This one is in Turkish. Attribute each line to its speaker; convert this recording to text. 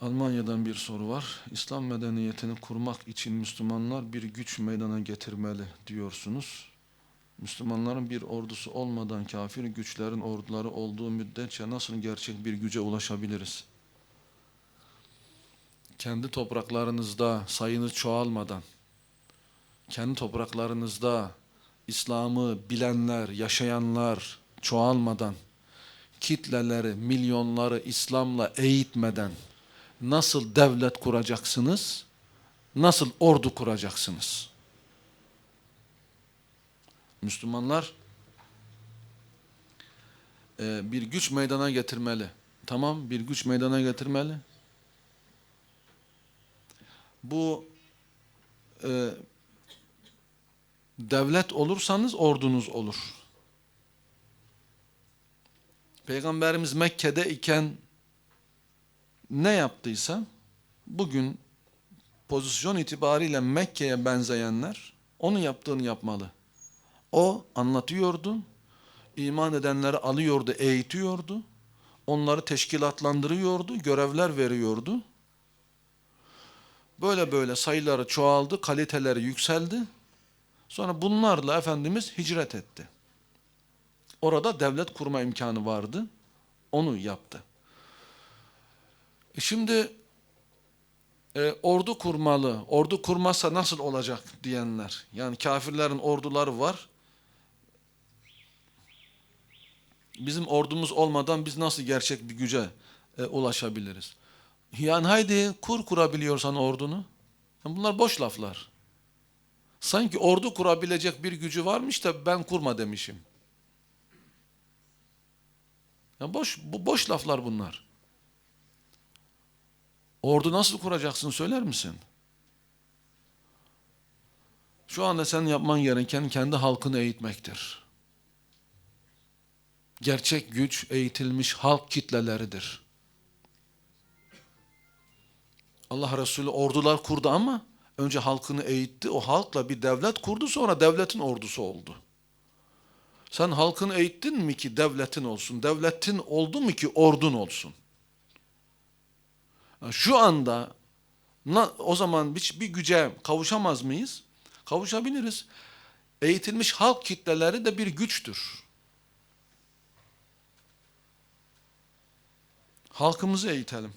Speaker 1: Almanya'dan bir soru var. İslam medeniyetini kurmak için Müslümanlar bir güç meydana getirmeli diyorsunuz. Müslümanların bir ordusu olmadan kafir güçlerin orduları olduğu müddetçe nasıl gerçek bir güce ulaşabiliriz? Kendi topraklarınızda sayınız çoğalmadan, kendi topraklarınızda İslam'ı bilenler, yaşayanlar çoğalmadan, kitleleri, milyonları İslam'la eğitmeden nasıl devlet kuracaksınız, nasıl ordu kuracaksınız? Müslümanlar e, bir güç meydana getirmeli. Tamam, bir güç meydana getirmeli. Bu e, devlet olursanız ordunuz olur. Peygamberimiz Mekke'de iken ne yaptıysa bugün pozisyon itibariyle Mekke'ye benzeyenler onun yaptığını yapmalı. O anlatıyordu, iman edenleri alıyordu, eğitiyordu, onları teşkilatlandırıyordu, görevler veriyordu. Böyle böyle sayıları çoğaldı, kaliteleri yükseldi. Sonra bunlarla Efendimiz hicret etti. Orada devlet kurma imkanı vardı. Onu yaptı. E şimdi e, ordu kurmalı, ordu kurmazsa nasıl olacak diyenler. Yani kafirlerin orduları var. Bizim ordumuz olmadan biz nasıl gerçek bir güce e, ulaşabiliriz? Yani haydi kur kurabiliyorsan ordunu. Yani bunlar boş laflar. Sanki ordu kurabilecek bir gücü varmış da ben kurma demişim. Ya boş bu boş laflar bunlar. Ordu nasıl kuracaksın söyler misin? Şu anda sen yapman gereken kendi halkını eğitmektir. Gerçek güç eğitilmiş halk kitleleridir. Allah Resulü ordular kurdu ama önce halkını eğitti. O halkla bir devlet kurdu sonra devletin ordusu oldu. Sen halkını eğittin mi ki devletin olsun? Devletin oldu mu ki ordun olsun? Şu anda o zaman bir, bir güce kavuşamaz mıyız? Kavuşabiliriz. Eğitilmiş halk kitleleri de bir güçtür. Halkımızı eğitelim.